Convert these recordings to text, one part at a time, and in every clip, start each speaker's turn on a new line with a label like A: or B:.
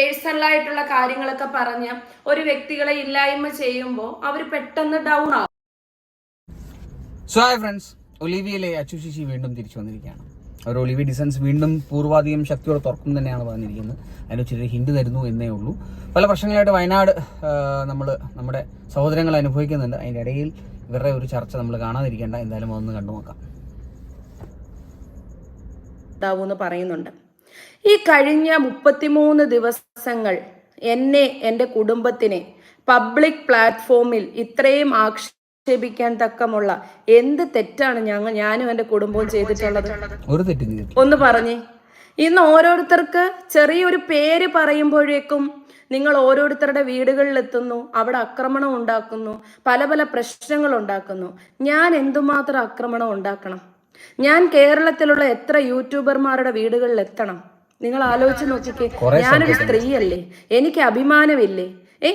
A: പേഴ്സണലായിട്ടുള്ള കാര്യങ്ങളൊക്കെ പറഞ്ഞ് ഒരു വ്യക്തികളെ ഇല്ലായ്മ ചെയ്യുമ്പോൾ അവർ പെട്ടെന്ന് ഡൗൺ ആകും
B: സോ ഹായ് ഫ്രണ്ട്സ് ഒലിവിയിലെ അച്ചു ശിശി വീണ്ടും തിരിച്ചു വന്നിരിക്കുകയാണ്. അവർ ഒലിവി ഡിസൈൻസ് വീണ്ടും പൂർവാധികം ശക്തിയോടെ തുറക്കും തന്നെയാണ് പറഞ്ഞിരിക്കുന്നത്. അതിന് ചെറിയ ഹിൻഡ് തരുന്നു എന്നേ ഉള്ളൂ. പല പ്രശ്നങ്ങളായിട്ട് വയനാട് നമ്മൾ നമ്മുടെ സഹോദരങ്ങൾ അനുഭവിക്കുന്നുണ്ട്. അതിന്റെ ഇടയിൽ ഇവരുടെ ഒരു ചർച്ച നമ്മൾ കാണാതിരിക്കേണ്ട. എന്തായാലും അതൊന്ന് കണ്ടു നോക്കാം
A: എന്ന് പറയുന്നുണ്ട്. ഈ കഴിഞ്ഞ മുപ്പത്തിമൂന്ന് ദിവസങ്ങൾ എന്നെ എന്റെ കുടുംബത്തിനെ പബ്ലിക് പ്ലാറ്റ്ഫോമിൽ ഇത്രയും ആക്ഷേപിക്കാൻ തക്കമുള്ള എന്ത് തെറ്റാണ് ഞങ്ങൾ ഞാനും എന്റെ കുടുംബവും ചെയ്തിട്ടുള്ളത്? ഒന്ന് പറഞ്ഞേ. ഇന്ന് ഓരോരുത്തർക്ക് ചെറിയൊരു പേര് പറയുമ്പോഴേക്കും നിങ്ങൾ ഓരോരുത്തരുടെ വീടുകളിൽ എത്തുന്നു അവിടെ ആക്രമണം ഉണ്ടാക്കുന്നു പല പല പ്രശ്നങ്ങൾ ഉണ്ടാക്കുന്നു. ഞാൻ എന്തുമാത്രം ആക്രമണം ഉണ്ടാക്കണം? ഞാൻ കേരളത്തിലുള്ള എത്ര യൂട്യൂബർമാരുടെ വീടുകളിൽ എത്തണം നിങ്ങൾ ആലോചിച്ച് നോക്കിക്കേ. ഞാനൊരു സ്ത്രീയല്ലേ. എനിക്ക് അഭിമാനമില്ലേ? ഏ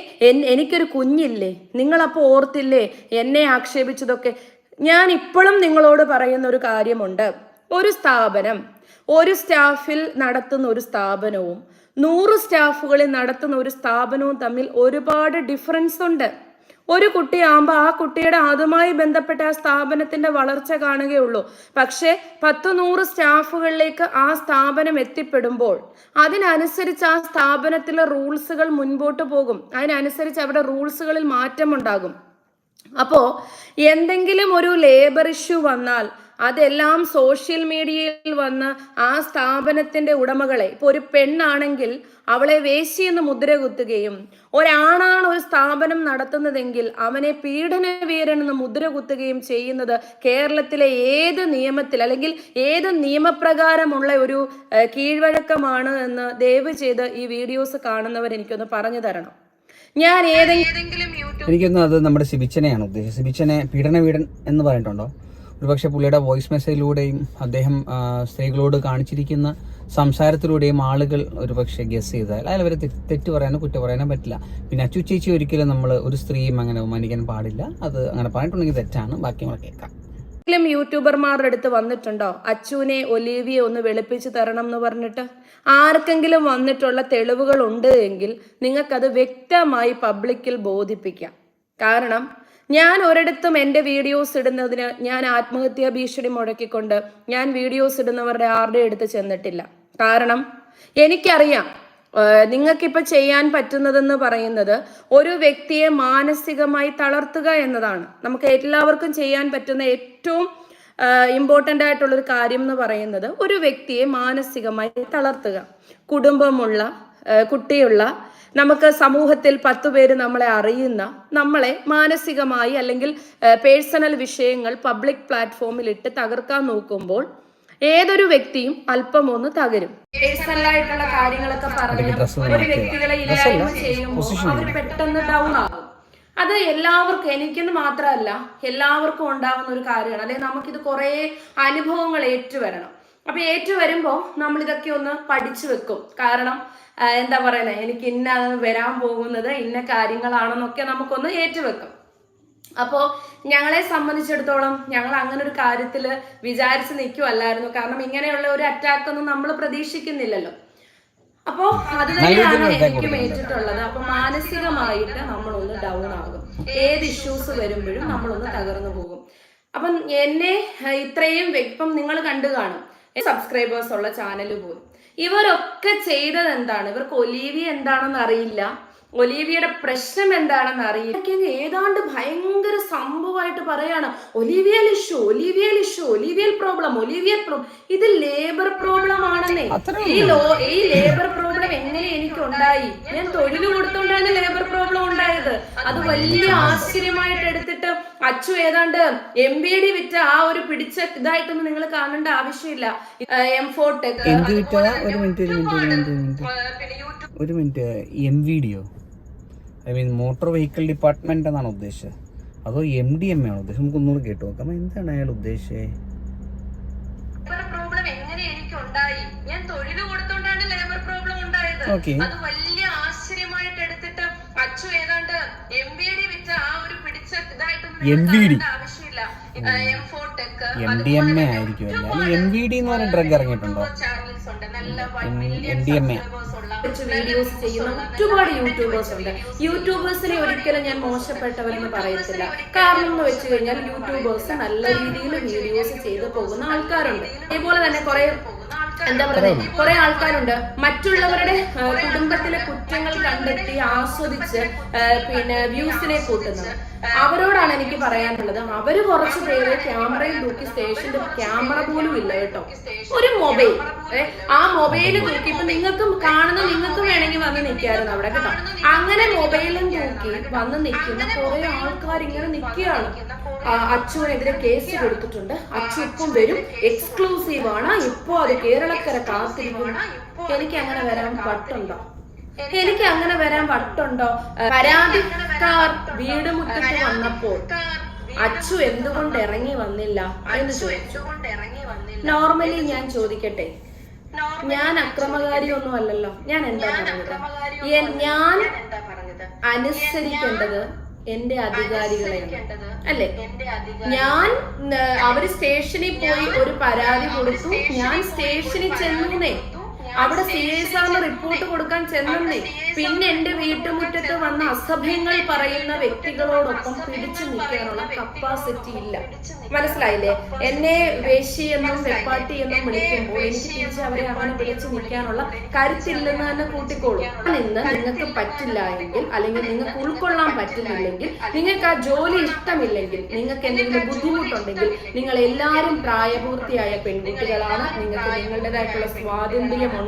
A: എനിക്കൊരു കുഞ്ഞില്ലേ? നിങ്ങളപ്പോൾ ഓർത്തില്ലേ എന്നെ ആക്ഷേപിച്ചതൊക്കെ? ഞാൻ ഇപ്പോഴും നിങ്ങളോട് പറയുന്ന ഒരു കാര്യമുണ്ട്. ഒരു സ്ഥാപനം ഒരു സ്റ്റാഫിൽ നടത്തുന്ന ഒരു സ്ഥാപനവും നൂറ് സ്റ്റാഫുകളിൽ നടത്തുന്ന ഒരു സ്ഥാപനവും തമ്മിൽ ഒരുപാട് ഡിഫറൻസ് ഉണ്ട്. ഒരു കുട്ടിയാകുമ്പോൾ ആ കുട്ടിയുടെ അതുമായി ബന്ധപ്പെട്ട ആ സ്ഥാപനത്തിന്റെ വളർച്ച കാണുകയുള്ളൂ. പക്ഷേ പത്ത് നൂറ് സ്റ്റാഫുകളിലേക്ക് ആ സ്ഥാപനം എത്തിപ്പെടുമ്പോൾ അതിനനുസരിച്ച് ആ സ്ഥാപനത്തിലെ റൂൾസുകൾ മുൻപോട്ട് പോകും. അതിനനുസരിച്ച് അവിടെ റൂൾസുകളിൽ മാറ്റമുണ്ടാകും. അപ്പോ എന്തെങ്കിലും ഒരു ലേബർ ഇഷ്യൂ വന്നാൽ അതെല്ലാം സോഷ്യൽ മീഡിയയിൽ വന്ന് ആ സ്ഥാപനത്തിന്റെ ഉടമകളെ ഇപ്പൊ ഒരു പെണ്ണാണെങ്കിൽ അവളെ വേശി എന്ന് മുദ്ര കുത്തുകയും ഒരാണാണ് ഒരു സ്ഥാപനം നടത്തുന്നതെങ്കിൽ അവനെ പീഡനവീരൻ എന്ന് മുദ്ര കുത്തുകയും ചെയ്യുന്നത് കേരളത്തിലെ ഏത് നിയമത്തിൽ അല്ലെങ്കിൽ ഏത് നിയമപ്രകാരമുള്ള ഒരു കീഴ്വഴക്കമാണ് എന്ന് ദയവ് ചെയ്ത് ഈ വീഡിയോസ് കാണുന്നവർ എനിക്കൊന്ന് പറഞ്ഞു തരണം. ഞാൻ ഏതെങ്കിലും യൂട്യൂബ്
B: എനിക്കൊന്നും അത് നമ്മുടെ സിബിച്ചനെയാണ് ഉദ്ദേശിച്ചത്. സിബിച്ചനെ പീഡന വീടൻ എന്ന് പറഞ്ഞിട്ടുണ്ടോ? ഒരുപക്ഷെ പുള്ളിയുടെ വോയിസ് മെസ്സേജിലൂടെയും അദ്ദേഹം സ്ത്രീകളോട് കാണിച്ചിരിക്കുന്ന സംസാരത്തിലൂടെയും ആളുകൾ ഒരുപക്ഷെ ഗസ് ചെയ്താൽ. അതിൽ അവരെ തെറ്റ് പറയാനോ കുറ്റം പറയാനോ പറ്റില്ല. പിന്നെ അച്ചു ചേച്ചി ഒരിക്കലും നമ്മൾ ഒരു സ്ത്രീയും അങ്ങനെ ബഹുമാനിക്കാൻ പാടില്ല. അത് അങ്ങനെ പറഞ്ഞിട്ടുണ്ടെങ്കിൽ തെറ്റാണ്. ബാക്കി നമ്മൾ കേൾക്കാം ും.
A: യൂട്യൂബർമാരുടെ അടുത്ത് വന്നിട്ടുണ്ടോ? അച്ചുവിനെ ഒലീവിയെ ഒന്ന് വെളുപ്പിച്ച് തരണം എന്ന് പറഞ്ഞിട്ട്? ആർക്കെങ്കിലും വന്നിട്ടുള്ള തെളിവുകൾ ഉണ്ട് എങ്കിൽ നിങ്ങൾക്കത് വ്യക്തമായി പബ്ലിക്കിൽ ബോധിപ്പിക്കാം. കാരണം ഞാൻ ഒരിടത്തും എന്റെ വീഡിയോസ് ഇടുന്നതിന് ഞാൻ ആത്മഹത്യാ ഭീഷണി മുഴക്കിക്കൊണ്ട് ഞാൻ വീഡിയോസ് ഇടുന്നവരുടെ ആരുടെ എടുത്ത് ചെന്നിട്ടില്ല. കാരണം എനിക്കറിയാം നിങ്ങൾക്കിപ്പോൾ ചെയ്യാൻ പറ്റുന്നതെന്ന് പറയുന്നത് ഒരു വ്യക്തിയെ മാനസികമായി തളർത്തുക എന്നതാണ്. നമുക്ക് എല്ലാവർക്കും ചെയ്യാൻ പറ്റുന്ന ഏറ്റവും ഇമ്പോർട്ടന്റ് ആയിട്ടുള്ളൊരു കാര്യം എന്ന് പറയുന്നത് ഒരു വ്യക്തിയെ മാനസികമായി തളർത്തുക. കുടുംബമുള്ള കുട്ടിയുള്ള നമുക്ക് സമൂഹത്തിൽ പത്തു പേര് നമ്മളെ അറിയുന്ന നമ്മളെ മാനസികമായി അല്ലെങ്കിൽ പേഴ്സണൽ വിഷയങ്ങൾ പബ്ലിക് പ്ലാറ്റ്ഫോമിൽ ഇട്ട് തകർക്കാൻ നോക്കുമ്പോൾ ഏതൊരു വ്യക്തിയും അല്പം ഒന്ന് തകരും. പേഴ്സണലായിട്ടുള്ള കാര്യങ്ങളൊക്കെ പറഞ്ഞ് ഒരു വ്യക്തികളെ ഇല്ലായ്മ ചെയ്യുമ്പോൾ അവർ പെട്ടെന്ന് ഡൗൺ ആകും. അത് എല്ലാവർക്കും എനിക്കെന്ന് മാത്രമല്ല എല്ലാവർക്കും ഉണ്ടാകുന്ന ഒരു കാര്യമാണ്. അല്ലെങ്കിൽ നമുക്കിത് കുറേ അനുഭവങ്ങൾ ഏറ്റുവരണം. അപ്പൊ ഏറ്റുവരുമ്പോൾ നമ്മൾ ഇതൊക്കെ ഒന്ന് പഠിച്ചു വെക്കും. കാരണം എന്താ പറയുന്നത് എനിക്ക് ഇന്ന വരാൻ പോകുന്നത് ഇന്ന കാര്യങ്ങളാണെന്നൊക്കെ നമുക്കൊന്ന് ഏറ്റുവെക്കും. അപ്പോൾ ഞങ്ങളെ സംബന്ധിച്ചിടത്തോളം ഞങ്ങൾ അങ്ങനെ ഒരു കാര്യത്തിൽ വിചാരിച്ച് നിൽക്കുമല്ലായിരുന്നു കാരണം ഇങ്ങനെയുള്ള ഒരു അറ്റാക്ക് ഒന്നും നമ്മൾ പ്രതീക്ഷിക്കുന്നില്ലല്ലോ. അപ്പോ അത് തന്നെയാണ് എനിക്കും ഏറ്റിട്ടുള്ളത്. അപ്പൊ മാനസികമായിട്ട് നമ്മളൊന്ന് ഡൗൺ ആകും. ഏത് ഇഷ്യൂസ് വരുമ്പോഴും നമ്മളൊന്ന് തകർന്നു പോകും. അപ്പം എന്നെ ഇത്രയും ഇപ്പം നിങ്ങൾ കണ്ടു കാണും. സബ്സ്ക്രൈബേഴ്സ് ഉള്ള ചാനൽ പോലും. ഇവരൊക്കെ ചെയ്തത് എന്താണ്? ഇവർക്ക് ഒലീവിയ എന്താണെന്ന് അറിയില്ല. ഒലീവിയയുടെ പ്രശ്നം എന്താണെന്ന് അറിയില്ല. ഏതാണ്ട് ഭയങ്കര സംഭവമായിട്ട് പറയാണ്. ഒലീവിയൽ ഇഷ്യൂ ഒലീവിയൽ ഇഷ്യൂ ഒലീവിയൽ പ്രോബ്ലം ഒലീവിയൽ പ്രോബ്ലം. ഇത് ലേബർ പ്രോബ്ലം ആണെന്നേ. ഈ ലോ ഈ ലേബർ പ്രോബ്ലം എങ്ങനെ എനിക്ക് ഉണ്ടായി ഞാൻ തൊഴിൽ കൊടുത്തോണ്ടാണ് ലേബർ പ്രോബ്ലം ഉണ്ടായത്. അത് വലിയ ആശ്ചര്യമായിട്ട് എടുത്തിട്ട് അച്ചു ഏതാണ്ട് എം ബി ഡി വിറ്റ ആ ഒരു പിടിച്ച ഇതായിട്ടൊന്നും നിങ്ങൾ കാണേണ്ട ആവശ്യമില്ല. എം ഫോർട്ട്
B: എന്ത് വിറ്റതാ ഒരു മിനിറ്റ് ഒരു മിനിറ്റ് ഒരു മിനിറ്റ് ഒരു minute. M V D I mean motor vehicle department എന്നാണ് ഉദ്ദേശിച്ചത്. അതോ എം ഡി എം ആണോ ഉദ്ദേശം നമുക്ക് ഒന്നുകൂടെ കേട്ടു നോക്കാം. എന്താണ് അയാൾ ഉദ്ദേശിച്ചത്?
A: ലേബർ ഇതായിട്ടൊന്നും വി ആവശ്യമില്ല. M
B: M D M A ആയിരിക്കും അല്ല? എം വി ഡി എന്ന് പറഞ്ഞ drug ഇറങ്ങിയിട്ടുണ്ടോ? M D M A
A: videos ചെയ്യുന്ന ഒരുപാട് യൂട്യൂബേഴ്സ് ഉണ്ട്. യൂട്യൂബേഴ്സിനെ ഒരിക്കലും ഞാൻ മോശപ്പെട്ടവരെന്ന് പറയത്തില്ല. കാരണം എന്ന് വെച്ച് കഴിഞ്ഞാൽ യൂട്യൂബേഴ്സ് നല്ല രീതിയിൽ വീഡിയോസ് ചെയ്തു പോകുന്ന ആൾക്കാരുണ്ട്. അതേപോലെ തന്നെ കുറെ എന്താ പറയുക കുറെ ആൾക്കാരുണ്ട്. മറ്റുള്ളവരുടെ കുടുംബത്തിലെ കുറ്റങ്ങൾ കണ്ടെത്തി ആസ്വദിച്ച് പിന്നെ വ്യൂസിനെ കൂട്ടുന്നത്. അവരോടാണ് എനിക്ക് പറയാനുള്ളത്. അവർ കുറച്ച് പേര് ക്യാമറയിൽ നോക്കി സ്റ്റേഷന്റെ ക്യാമറ പോലും ഇല്ല കേട്ടോ. ഒരു മൊബൈൽ. ആ മൊബൈൽ തൂക്കി ഇപ്പൊ നിങ്ങൾക്കും കാണുന്ന നിങ്ങൾക്കും വേണമെങ്കിൽ വന്ന് നിൽക്കായിരുന്നു അവിടെ കേട്ടോ. അങ്ങനെ മൊബൈലും നോക്കി വന്ന് നിൽക്കുന്ന കുറെ ആൾക്കാർ ഇങ്ങനെ നിൽക്കുകയാണ്. അച്ചുവിനെതിരെ കേസ് കൊടുത്തിട്ടുണ്ട്. അച്ചു ഇപ്പം വരും. എക്സ്ക്ലൂസീവ് ആണ്. ഇപ്പോ അത് കേരളക്കര കാത്തിരിക്കുന്നു. എനിക്ക് അങ്ങനെ വരാൻ പറ്റുണ്ടോ എനിക്ക് അങ്ങനെ വരാൻ പട്ടുണ്ടോ? പരാതിക്കാർ വീട് മുറ്റത്ത് വന്നപ്പോൾ അച്ചു എന്തുകൊണ്ട് ഇറങ്ങി വന്നില്ല എന്ന് ചോദിച്ചു. നോർമലി ഞാൻ ചോദിക്കട്ടെ. ഞാൻ അക്രമകാരി ഒന്നും അല്ലല്ലോ ഞാൻ എന്താ പറഞ്ഞത്? ഞാൻ അനുസരിക്കേണ്ടത് എന്റെ അധികാരികളെയാണ് അല്ലെ? ഞാൻ അവർ സ്റ്റേഷനിൽ പോയി ഒരു പരാതി കൊടുത്തു. ഞാൻ സ്റ്റേഷനിൽ ചെന്നേ അവിടെ സി ഐ സാറിന് റിപ്പോർട്ട് കൊടുക്കാൻ ചെന്നേ പിന്നെ എന്റെ വീട്ടുമുറ്റത്ത് വന്ന അസഭ്യങ്ങൾ പറയുന്ന വ്യക്തികളോടൊപ്പം പിടിച്ചു നിൽക്കാനുള്ള കപ്പാസിറ്റി ഇല്ല. മനസ്സിലായില്ലേ? എന്നെ വേശി എന്നും വെപ്പാട്ടി എന്നും വിളിക്കുമ്പോൾ എനിക്ക് തിരിച്ച് അവരെ അങ്ങനെ പിടിച്ചു നിൽക്കാനുള്ള കരുത്തില്ലെന്ന് തന്നെ കൂട്ടിക്കോളൂ. നിന്ന് നിങ്ങൾക്ക് പറ്റില്ല എങ്കിൽ അല്ലെങ്കിൽ നിങ്ങൾക്ക് ഉൾക്കൊള്ളാൻ പറ്റുന്നില്ലെങ്കിൽ നിങ്ങൾക്ക് ആ ജോലി ഇഷ്ടമില്ലെങ്കിൽ നിങ്ങൾക്ക് എന്തെങ്കിലും ബുദ്ധിമുട്ടുണ്ടെങ്കിൽ നിങ്ങൾ എല്ലാവരും പ്രായപൂർത്തിയായ പെൺകുട്ടികളാണ്. നിങ്ങൾക്ക് നിങ്ങളുടേതായിട്ടുള്ള സ്വാതന്ത്ര്യമുണ്ട്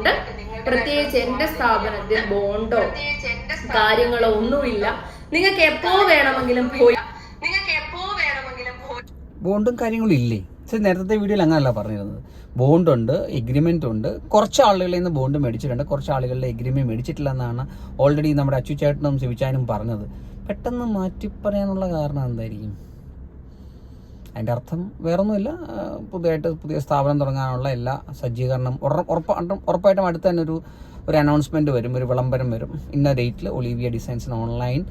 A: പ്രത്യേകിച്ച് എന്റെ സ്ഥാപനത്തിൽ ബോണ്ടോ കാര്യങ്ങളോ ഒന്നുമില്ല. നിങ്ങൾക്ക് എപ്പോ വേണമെങ്കിലും പോയി. നിങ്ങൾക്ക് എപ്പോ വേണമെങ്കിലും
B: ബോണ്ടും കാര്യങ്ങളും ഇല്ലേ? പക്ഷേ നേരത്തെ വീഡിയോയിൽ അങ്ങനല്ല പറഞ്ഞിരുന്നത്. ബോണ്ടുണ്ട് എഗ്രിമെന്റ് ഉണ്ട് കുറച്ച് ആളുകളിൽ നിന്ന് ബോണ്ട് മേടിച്ചിട്ടുണ്ട്. കുറച്ച് ആളുകളുടെ എഗ്രിമെന്റ് മേടിച്ചിട്ടില്ല എന്നാണ് ഓൾറെഡി നമ്മുടെ അച്ചുചേട്ടനും ശിവിച്ചാനും പറഞ്ഞത്. പെട്ടെന്ന് മാറ്റി പറയാനുള്ള കാരണം എന്തായിരിക്കും? അതിന്റെ അർത്ഥം വേറൊന്നുമില്ല. പുതിയതായിട്ട് പുതിയ സ്ഥാപനം തുടങ്ങാനുള്ള എല്ലാ സജ്ജീകരണം ഉറപ്പ് ഉറപ്പ ഉറപ്പായിട്ടും അടുത്ത് തന്നെ ഒരു ഒരു അനൗൺസ്മെന്റ് വരും ഒരു വിളംബരം വരും. ഇന്ന ഡേറ്റിൽ ഒളീവിയ ഡിസൈൻസിന് ഓൺലൈൻ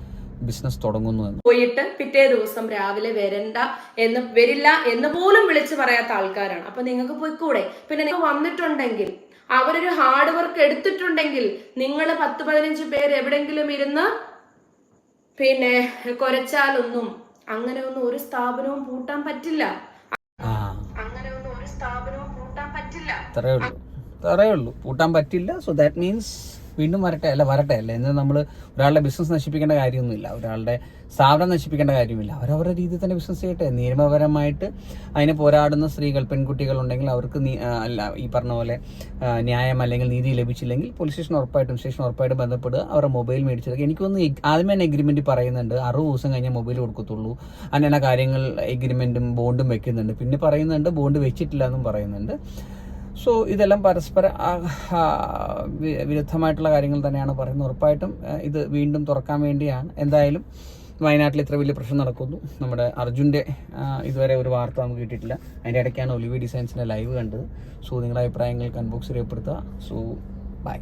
B: ബിസിനസ് തുടങ്ങുന്നു എന്ന്.
A: പോയിട്ട് പിറ്റേ ദിവസം രാവിലെ വരണ്ട എന്ന് വരില്ല എന്ന് പോലും വിളിച്ചു പറയാത്ത ആൾക്കാരാണ്. അപ്പൊ നിങ്ങൾക്ക് പോയിക്കൂടെ? പിന്നെ നിങ്ങൾ വന്നിട്ടുണ്ടെങ്കിൽ അവരൊരു ഹാർഡ് വർക്ക് എടുത്തിട്ടുണ്ടെങ്കിൽ നിങ്ങൾ പത്ത് പതിനഞ്ച് പേര് എവിടെങ്കിലും ഇരുന്ന് പിന്നെ കുരച്ചാലൊന്നും അങ്ങനെ ഒന്നും ഒരു സ്ഥാപനവും പൂട്ടാൻ പറ്റില്ല. അങ്ങനെ ഒന്നും ഒരു സ്ഥാപനവും പൂട്ടാൻ പറ്റില്ല.
B: അത്രേ ഉള്ളൂ. അത്രേ ഉള്ളൂ. പൂട്ടാൻ പറ്റില്ല. സോ ദാറ്റ് മീൻസ് വീണ്ടും വരട്ടെ അല്ല വരട്ടെ അല്ല എന്ന് നമ്മൾ ഒരാളുടെ ബിസിനസ് നശിപ്പിക്കേണ്ട കാര്യമൊന്നുമില്ല. ഒരാളുടെ സ്ഥാപനം നശിപ്പിക്കേണ്ട കാര്യമില്ല. അവരവരുടെ രീതിയിൽ തന്നെ ബിസിനസ് ചെയ്യട്ടെ. നിയമപരമായിട്ട് അതിനെ പോരാടുന്ന സ്ത്രീകൾ പെൺകുട്ടികൾ ഉണ്ടെങ്കിൽ അവർക്ക് അല്ല ഈ പറഞ്ഞ പോലെ ന്യായം അല്ലെങ്കിൽ നീതി ലഭിച്ചില്ലെങ്കിൽ പോലീസ് സ്റ്റേഷൻ ഉറപ്പായിട്ടും സ്റ്റേഷൻ ഉറപ്പായിട്ടും ബന്ധപ്പെടുക അവരുടെ മൊബൈൽ മേടിച്ചതൊക്കെ എനിക്കൊന്ന് ആദ്യമേ തന്നെ എഗ്രിമെന്റ് പറയുന്നുണ്ട്. അറുപത് ദിവസം കഴിഞ്ഞാൽ മൊബൈൽ കൊടുക്കത്തുള്ളൂ. അങ്ങനെ കാര്യങ്ങൾ എഗ്രിമെന്റും ബോണ്ടും വെക്കുന്നുണ്ട്. പിന്നെ പറയുന്നുണ്ട് ബോണ്ട് വെച്ചിട്ടില്ല എന്നും പറയുന്നുണ്ട്. സോ ഇതെല്ലാം പരസ്പര വിരുദ്ധമായിട്ടുള്ള കാര്യങ്ങൾ തന്നെയാണ് പറയുന്നത്. ഉറപ്പായിട്ടും ഇത് വീണ്ടും തുറക്കാൻ വേണ്ടിയാണ്. എന്തായാലും വയനാട്ടിൽ ഇത്ര വലിയ പ്രശ്നം നടക്കുന്നു. നമ്മുടെ അർജുന്റെ ഇതുവരെ ഒരു വാർത്ത നമുക്ക് കിട്ടിയിട്ടില്ല. അതിന്റെ ഇടയ്ക്കാണ് ഒലിവി ഡിസൈൻസിന്റെ ലൈവ് കണ്ടത്. സോ നിങ്ങളുടെ അഭിപ്രായങ്ങൾ കൺബോക്സ് രേഖപ്പെടുത്തുക. So by